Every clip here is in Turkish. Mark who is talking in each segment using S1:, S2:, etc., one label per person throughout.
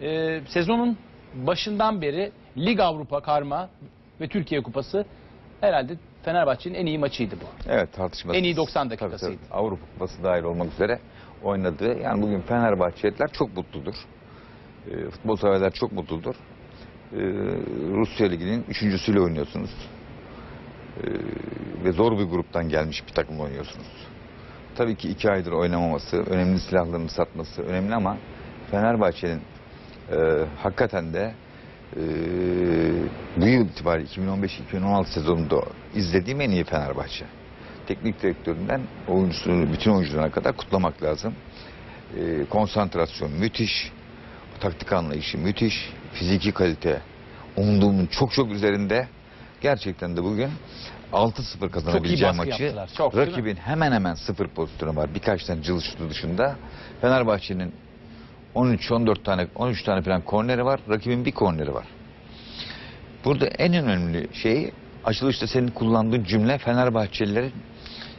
S1: e, sezonun başından beri Lig Avrupa karma ve Türkiye Kupası herhalde Fenerbahçe'nin en iyi maçıydı bu.
S2: Evet tartışmasız.
S1: En iyi 90
S2: Tabii,
S1: dakikasıydı.
S2: tabii. Avrupa Kupası dahil olmak üzere oynadığı. Yani bugün Fenerbahçeliler çok mutludur. E, futbol severler çok mutludur. E, Rusya Ligi'nin üçüncüsüyle oynuyorsunuz. E, ve zor bir gruptan gelmiş bir takımla oynuyorsunuz. Tabii ki iki aydır oynamaması, önemli silahlarını satması önemli ama Fenerbahçe'nin e, hakikaten de e, bu yıl itibariyle 2015-2016 sezonunda izlediğim en iyi Fenerbahçe. Teknik direktöründen oyuncusunu, bütün oyuncularına kadar kutlamak lazım. E, konsantrasyon müthiş, taktik anlayışı müthiş, fiziki kalite umduğumun çok çok üzerinde. Gerçekten de bugün 6-0 kazanabileceği maçı
S1: yaptılar, çok,
S2: rakibin hemen hemen sıfır pozisyonu var. Birkaç tane cılız şutu dışında. Fenerbahçe'nin 13-14 tane 13 tane falan korneri var. Rakibin bir korneri var. Burada en önemli şey açılışta senin kullandığın cümle Fenerbahçelilerin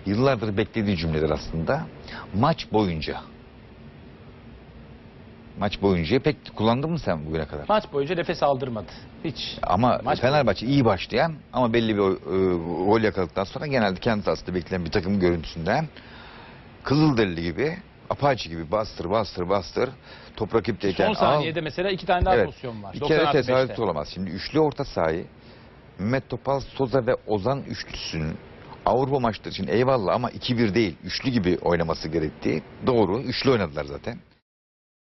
S2: yıllardır beklediği cümleler aslında. Maç boyunca. Maç boyunca pek kullandın mı sen bugüne kadar?
S1: Maç boyunca nefes aldırmadı. Hiç.
S2: Ama
S1: Maç
S2: Fenerbahçe iyi başlayan ama belli bir e, gol yakaladıktan sonra genelde kendi sahasında bekleyen bir takım görüntüsünden Kızılderili gibi Apache gibi bastır bastır bastır top rakipteyken
S1: Son
S2: al.
S1: saniyede mesela iki tane daha
S2: Evet.
S1: pozisyon var.
S2: Bir
S1: 90
S2: kere tesadüf olamaz. Şimdi üçlü orta sahayı Mehmet Topal, Soza ve Ozan üçlüsünün Avrupa maçları için eyvallah ama 2-1 değil. Üçlü gibi oynaması gerektiği doğru. Üçlü oynadılar zaten.